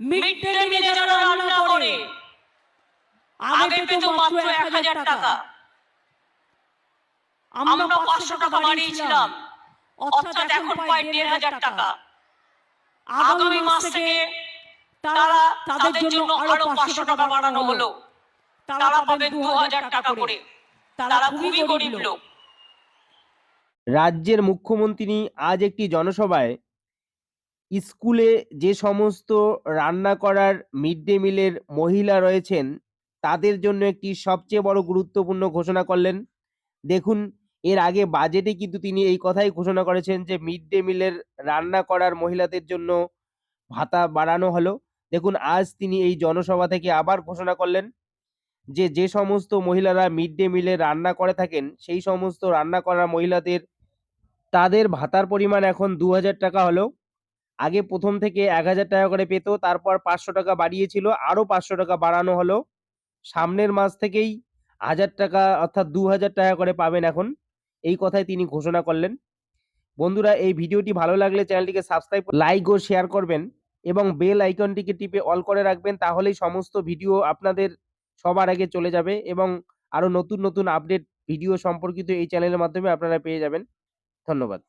Mid day মিলে যারা রান্না করে। আগে পেত মাত্র এক হাজার টাকা। আমরা পাঁচশো টাকা বাড়িয়েছিলাম। অর্থাৎ এখন পায় দেড় হাজার টাকা। আগামী মাস থেকে তারা তাদের জন্য আরও পাঁচশো টাকা বাড়ানো হলো। তারা পাবেন দু হাজার টাকা করে। তারা খুবই গরিব লোক। রাজ্যের মুখ্যমন্ত্রী আজ একটি জনসভায় স্কুলে যে সমস্ত রান্না করার মিড ডে মিলের মহিলা রয়েছেন, তাদের জন্য একটি সবচেয়ে বড় গুরুত্বপূর্ণ ঘোষণা করলেন। দেখুন, এর আগে বাজেটে কিন্তু তিনি এই কথাই ঘোষণা করেছেন যে মিড ডে মিলের রান্না করার মহিলাদের জন্য ভাতা বাড়ানো হলো। দেখুন, আজ তিনি এই জনসভা থেকে আবার ঘোষণা করলেন যে যে সমস্ত মহিলারা মিড ডে মিলে রান্না করে থাকেন, সেই সমস্ত রান্না করা মহিলাদের, তাদের ভাতার পরিমাণ এখন দু হাজার টাকা হলো। আগে প্রথম থেকে এক হাজার টাকা করে পেত, তারপর পাঁচশো টাকা বাড়িয়েছিল আরও পাঁচশো টাকা বাড়ানো হলো। সামনের মাস থেকেই হাজার টাকা অর্থাৎ দু হাজার টাকা করে পাবেন এখন। এই কথাই তিনি ঘোষণা করলেন। বন্ধুরা, এই ভিডিওটি ভালো লাগলে চ্যানেলটিকে সাবস্ক্রাইব লাইক ও শেয়ার করবেন এবং বেল আইকনটিকে টিপে অল করে রাখবেন, তাহলেই সমস্ত ভিডিও আপনাদের সবার আগে চলে যাবে এবং আরও নতুন নতুন আপডেট ভিডিও সম্পর্কিত এই চ্যানেলের মাধ্যমে আপনারা পেয়ে যাবেন। ধন্যবাদ।